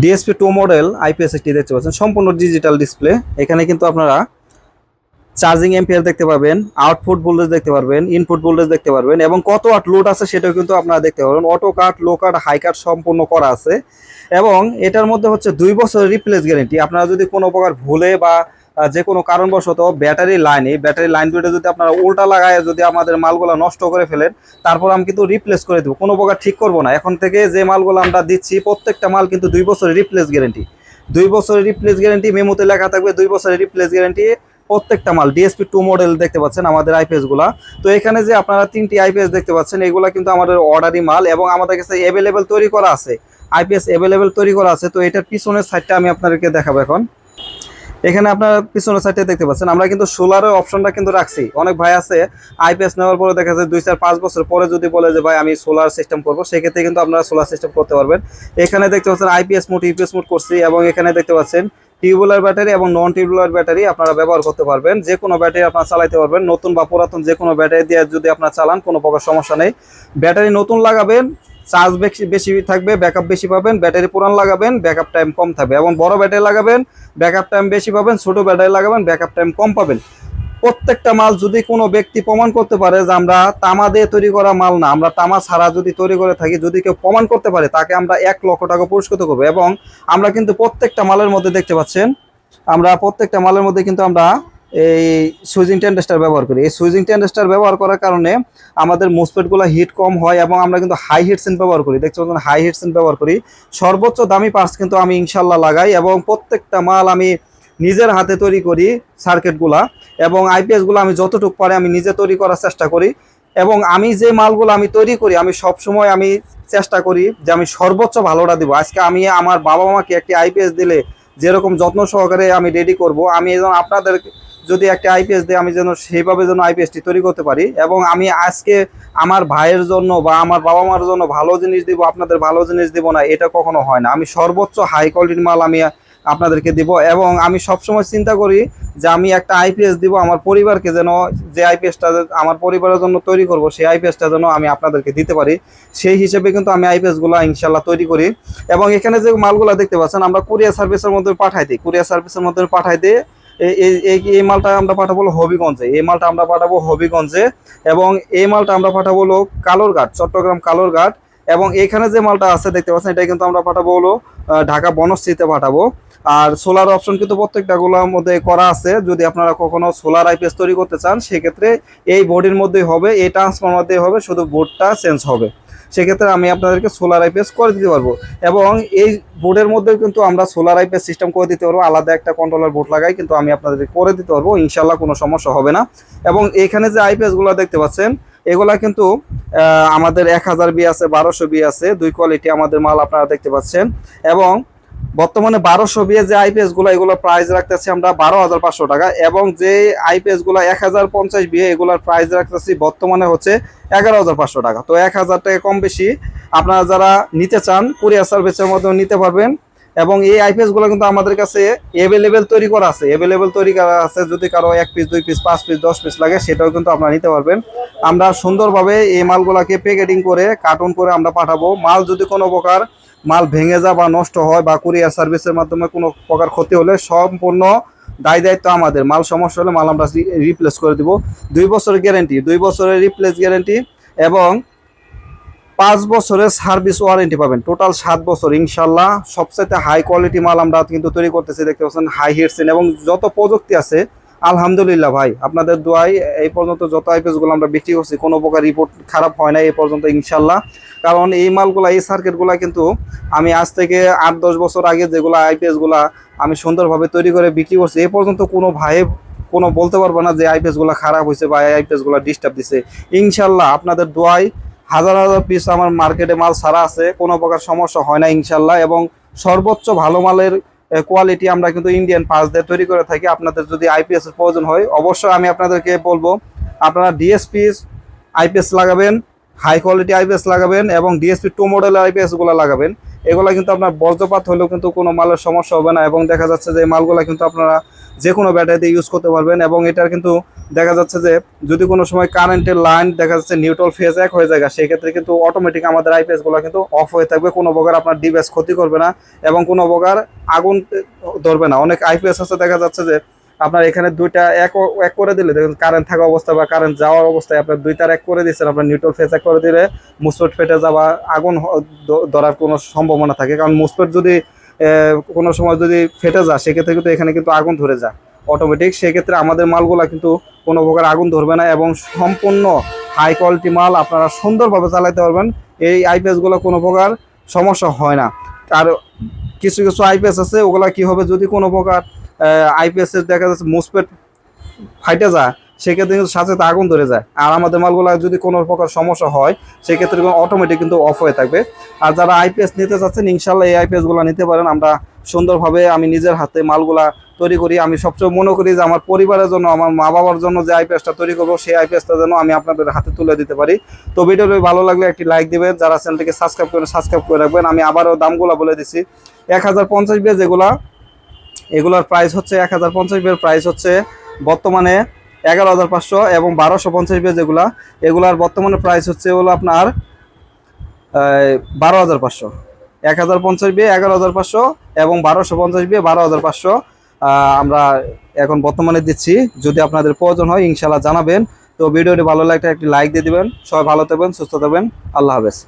DSP two model IPS একটি দেখতে পাচ্ছেন। সম্পূর্ণ ডিজিটাল ডিসপ্লে এখানে কিন্তু আপনারা চার্জিং এম্পিয়ার দেখতে পাবেন আউটপুট ভোল্টেজ দেখতে পারবেন ইনপুট ভোল্টেজ দেখতে পারবেন এবং কত আট লোড আছে সেটাও কিন্তু আপনারা দেখতে পাবেন অটো কাট লো কাট হাই কাট সম্পূর্ণ করা আছে। এবং এটার মধ্যে হচ্ছে দুই বছরের রিপ্লেস গ্যারেন্টি আপনারা যদি কোনো প্রকার ভুলে বা যে কোনো কারণবশত ব্যাটারি লাইন ব্যাটারি লাইন দুটো যদি আপনারা উল্টা লাগায় যদি আমাদের মালগুলো নষ্ট করে ফেলেন, তারপর আমি কিন্তু রিপ্লেস করে দেবো। কোনো প্রকার ঠিক করব না। এখন থেকে যে মালগুলো আমরা দিচ্ছি, প্রত্যেকটা মাল কিন্তু দুই বছরের রিপ্লেস গ্যারেন্টি দুই বছরের রিপ্লেস গ্যারেন্টি মেমোতে লেখা থাকবে দুই বছরের রিপ্লেস গ্যারেন্টি প্রত্যেকটা মাল। ডিএসপি টু মডেল দেখতে পাচ্ছেন আমাদের আইপিএসগুলা। তো এখানে যে আপনারা তিনটি আইপিএস দেখতে পাচ্ছেন, এগুলা কিন্তু আমাদের অর্ডারি মাল এবং আমাদের কাছে অ্যাভেলেবেল তৈরি করা আছে। আইপিএস অ্যাভেলেবেল তৈরি করা আছে, তো এটার পিছনের সাইডটা আমি আপনাদেরকে দেখাবো এখন। এখানে আপনার পিছনের সাইডে দেখতে পাচ্ছেন। আমরা কিন্তু সোলারের অপশনটা কিন্তু রাখছি। অনেক ভাই আছে আইপিএস নেওয়ার পরে দেখা যায় দুই চার পাঁচ বছর পরে যদি বলে যে, ভাই, আমি সোলার সিস্টেম করব, সেক্ষেত্রে কিন্তু আপনারা সোলার সিস্টেম করতে পারবেন। এখানে দেখতে পাচ্ছেন আইপিএস মোড ইউপিএস মোড করছি এবং এখানে দেখতে পাচ্ছেন টিউবুলার ব্যাটারি এবং নন টিউবুলার ব্যাটারি আপনারা ব্যবহার করতে পারবেন। যে কোনো ব্যাটারি আপনারা চালাতে পারবেন। নতুন বা পুরাতন যে কোনো ব্যাটারি দিয়ে যদি আপনারা চালান, কোনো প্রকার সমস্যা নেই। ব্যাটারি নতুন লাগাবেন চার্জ বেশি বেশি থাকবে ব্যাকআপ বেশি পাবেন, ব্যাটারি পুরান লাগাবেন ব্যাকআপ টাইম কম থাকবে এবং বড় ব্যাটারি লাগাবেন ব্যাকআপ টাইম বেশি পাবেন, ছোট ব্যাটারি লাগাবেন ব্যাকআপ টাইম কম পাবেন। প্রত্যেকটা মাল যদি কোনো ব্যক্তি প্রমাণ করতে পারে যে আমরা তামা দিয়ে তৈরি করা মাল না, আমরা তামা ছাড়া যদি তৈরি করে থাকি, যদি কেউ প্রমাণ করতে পারে, তাকে আমরা এক লক্ষ টাকা পুরস্কৃত করব এবং আমরা কিন্তু প্রত্যেকটা মালের মধ্যে দেখতে পাচ্ছেন, আমরা প্রত্যেকটা মালের মধ্যে কিন্তু আমরা এই সুইজিং টেন্ডেস্টার ব্যবহার করি। এই সুইজিং টেন্ডেস্টার ব্যবহার করার কারণে আমাদের মুসপেটগুলো হিট কম হয় এবং আমরা কিন্তু হাই হিটসেন ব্যবহার করি। দেখতে পাচ্ছেন হাই হিটসেন ব্যবহার করি। সর্বোচ্চ দামি পার্টস কিন্তু আমি ইনশাল্লাহ লাগাই এবং প্রত্যেকটা মাল আমি নিজের হাতে তৈরি করি সার্কিটগুলা এবং আইপিএসগুলো আমি যতটুকু পারে আমি নিজে তৈরি করার চেষ্টা করি এবং আমি যে মালগুলো আমি তৈরি করি, আমি সব সময় আমি চেষ্টা করি যে আমি সর্বোচ্চ ভালোটা দিব। আজকে আমি আমার বাবা মাকে একটি আইপিএস দিলে যেরকম যত্ন সহকারে আমি রেডি করব, আমি এই আপনাদের যদি একটা আইপিএস দিই, আমি যেন সেইভাবে যেন আইপিএসটি তৈরি করতে পারি এবং আমি আজকে আমার ভাইয়ের জন্য বা আমার বাবা মার জন্য ভালো জিনিস দিব, আপনাদের ভালো জিনিস দিব না, এটা কখনো হয় না। আমি সর্বোচ্চ হাই কোয়ালিটির মাল আমি আপনাদেরকে দিব এবং আমি সবসময় চিন্তা করি যে আমি একটা আইপিএস দিব, আমার পরিবারকে যেন যে আইপিএসটা আমার পরিবারের জন্য তৈরি করব, সেই আইপিএসটা যেন আমি আপনাদেরকে দিতে পারি। সেই হিসেবে কিন্তু আমি আইপিএসগুলো ইনশাল্লাহ তৈরি করি। এবং এখানে যে মালগুলো দেখতে পাচ্ছেন, আমরা কুরিয়ার সার্ভিসের মধ্যে পাঠাই দিই। কুরিয়ার সার্ভিসের মধ্যে পাঠাই দিই এই- মালটা আমরা পাঠাবো হবিগঞ্জে। এই মালটা আমরা পাঠাবো হবিগঞ্জে এবং এই মালটা আমরা পাঠাবো হলো কালোরঘাট, চট্টগ্রাম কালোরঘাট এবং এখানে যে মালটা আছে দেখতে পাচ্ছেন, এটা কিন্তু আমরা পাঠাবো হলো ঢাকা বনশ্রীতে পাঠাবো। আর সোলার অপশন কিন্তু প্রত্যেকটা গুলোর মধ্যে করা আছে। যদি আপনারা কখনো সোলার আইপিএস তৈরি করতে চান, সেক্ষেত্রে এই বোর্ডের মধ্যেই হবে, এই ট্রান্সফর্মার দিয়ে হবে, শুধু বোর্ডটা চেঞ্জ হবে। সেক্ষেত্রে আমি আপনাদেরকে সোলার আইপিএস করে দিতে পারব। এবং এই বোর্ডের মধ্যেও কিন্তু আমরা সোলার আইপিএস সিস্টেম করে দিতে পারব। আলাদা একটা কন্ট্রোলার বোর্ড লাগাই কিন্তু আমি আপনাদেরকে করে দিতে পারব। ইনশাল্লাহ কোনো সমস্যা হবে না। এবং এখানে যে আইপিএসগুলো দেখতে পাচ্ছেন, এগুলা কিন্তু আমাদের এক হাজার বি আছে, বারোশো বি আছে। দুই কোয়ালিটি আমাদের মাল আপনারা দেখতে পাচ্ছেন। এবং বর্তমানে বারোশো বিয়ে যে আইপিএসগুলো, এগুলোর প্রাইস রাখতেছি আমরা বারো হাজার পাঁচশো টাকা। এবং যে আইপিএসগুলো এক হাজার পঞ্চাশ বিয়ে এগুলোর প্রাইস রাখতেছি, বর্তমানে হচ্ছে এগারো হাজার পাঁচশো টাকা। তো এক হাজার টাকা কম বেশি আপনারা যারা নিতে চান কুরিয়ার সার্ভিসের মাধ্যমে নিতে পারবেন। এবং এই আইপিএসগুলো কিন্তু আমাদের কাছে এভেলেবেল তৈরি করা আছে। এভেলেবেল তৈরি করা আছে যদি কারও এক পিস দুই পিস পাঁচ পিস দশ পিস লাগে, সেটাও কিন্তু আপনারা নিতে পারবেন। আমরা সুন্দরভাবে এই মালগুলাকে প্যাকেটিং করে কার্টুন করে আমরা পাঠাবো। মাল যদি কোনো প্রকার মাল ভেঙে যা বা নষ্ট হয় বা কুরিয়ার সার্ভিসের মাধ্যমে কোনো প্রকার ক্ষতি হলে সম্পূর্ণ দায় দায়িত্ব আমাদের। মাল সমস্যা হলে মাল আমরা রিপ্লেস করে দিব। দুই বছরের গ্যারেন্টি দুই বছরের রিপ্লেস গ্যারেন্টি এবং পাঁচ বছরের সার্ভিস ওয়ারেন্টি পাবেন। টোটাল সাত বছর, ইনশাল্লাহ। সবচাইতে হাই কোয়ালিটি মাল আমরা কিন্তু তৈরি করতেছি, দেখতে পাচ্ছেন হাই হিটসেন এবং যত প্রযুক্তি আছে, আলহামদুলিল্লাহ ভাই, আপনাদের দোয়াই এই পর্যন্ত যত আইপিএসগুলো আমরা বিক্রি করছি, কোনো প্রকার রিপোর্ট খারাপ হয় না এই পর্যন্ত, ইনশাল্লাহ। কারণ এই মালগুলা, এই সার্কিটগুলা কিন্তু আমি আজ থেকে আট, দশ বছর আগে যেগুলো আইপিএসগুলা আমি সুন্দরভাবে তৈরি করে বিক্রি করছি। এ পর্যন্ত কোনো ভাই, কোনো বলতে পারব না যে আইপিএসগুলা খারাপ হয়েছে বা আইপিএসগুলা ডিস্টার্ব দিছে। ইনশাল্লাহ আপনাদের দোয়াই হাজার হাজার পিস আমার মার্কেটে মাল সারা আছে, কোনো প্রকার সমস্যা হয় না ইনশাল্লাহ। এবং সর্বোচ্চ ভালো মালের কোয়ালিটি আমরা কিন্তু ইন্ডিয়ান পাস দিয়ে তৈরি করে থাকি। আপনাদের যদি আইপিএস এর প্রয়োজন হয়, অবশ্যই আমি আপনাদেরকে বলব, আপনারা ডিএসপি আইপিএস লাগাবেন হাই কোয়ালিটি আইপিএস লাগাবেন এবং ডিএসপি টু মডেলের আইপিএসগুলো লাগাবেন। এগুলো কিন্তু আপনার বজ্রপাত হলেও কিন্তু কোনো মালের সমস্যা হবে না এবং দেখা যাচ্ছে যে মালগুলো কিন্তু আপনারা যে কোনো ব্যাটারিতে ইউজ করতে পারবেন এবং এটার কিন্তু দেখা যাচ্ছে যে যদি কোনো সময় কারেন্টের লাইন দেখা যাচ্ছে নিউট্রাল ফেজ এক হয়ে যায় সেই ক্ষেত্রে কিন্তু অটোমেটিক আমাদের আইপিএসগুলো কিন্তু অফ হয়ে থাকবে। কোনো প্রকার আপনার ডিভাইস ক্ষতি করবে না এবং কোনো প্রকার আগুন ধরবে না। অনেক আইপিএস আছে, দেখা যাচ্ছে যে আপনার এখানে দুইটা এক এক করে দিলে, দেখুন কারেন্ট থাকা অবস্থা বা কারেন্ট যাওয়ার অবস্থায় আপনার দুইটার এক করে দিচ্ছেন আপনার নিউট্রাল ফেজ এক করে দিলে মুসপেট ফেটে যাওয়া, আগুন ধরার কোনো সম্ভাবনা থাকে। কারণ মুসপেট যদি কোনো সময় যদি ফেটে যায়, সেক্ষেত্রে কিন্তু এখানে কিন্তু আগুন ধরে যায় অটোমেটিক সেক্ষেত্রে আমাদের মালগুলা কিন্তু কোনো প্রকার আগুন ধরবে না এবং সম্পূর্ণ হাই কোয়ালিটি মাল আপনারা সুন্দরভাবে চালাতে পারবেন। এই আইপিএসগুলো কোনো প্রকার সমস্যা হয় না। আর কিছু কিছু আইপিএস আছে, ওগুলা কি হবে যদি কোনো প্রকার আইপিএস এর দেখা যাচ্ছে মুসপেট ফাইটে যায়, সেক্ষেত্রে কিন্তু সাথে সাথে আগুন ধরে যায়। আর আমাদের মালগুলা যদি কোনো প্রকার সমস্যা হয়, সেক্ষেত্রে অটোমেটিক কিন্তু অফ হয়ে থাকবে। আর যারা আইপিএস নিতে চাচ্ছেন ইনশাল্লাহ এই আইপিএসগুলো নিতে পারেন। আমরা সুন্দরভাবে আমি নিজের হাতে মালগুলা তৈরি করি। আমি সবচেয়ে মনে করি যে আমার পরিবারের জন্য, আমার মা বাবার জন্য যে আইপিএসটা তৈরি করব, সেই আইপিএসটা যেন আমি আপনাদের হাতে তুলে দিতে পারি। তো ভিডিওটি ভালো লাগলে একটি লাইক দিবেন। যারা চ্যানেলটিকে সাবস্ক্রাইব করেন সাবস্ক্রাইব করে রাখবেন। আমি আবারও দামগুলো বলে দিচ্ছি এক হাজার পঞ্চাশ বিয়ে যেগুলা এগুলোর প্রাইস হচ্ছে এক হাজার পঞ্চাশ বিয়ের প্রাইস হচ্ছে বর্তমানে এগারো হাজার পাঁচশো এবং বারোশো পঞ্চাশ বিয়ে যেগুলা, এগুলার বর্তমানে প্রাইস হচ্ছে হলো আপনার বারো হাজার পাঁচশো। এক হাজার পঞ্চাশ বিয়ে এগারো হাজার পাঁচশো এবং বারোশো পঞ্চাশ বিয়ে বারো হাজার পাঁচশো। আমরা এখন বর্তমানে দিচ্ছি। যদি আপনাদের প্রয়োজন হয় ইনশাল্লাহ জানাবেন। তো ভিডিওটি ভালো লাগলে একটি লাইক দিয়ে দিবেন। সবাই ভালো থাকবেন, সুস্থ থাকবেন। আল্লাহ হাফেজ।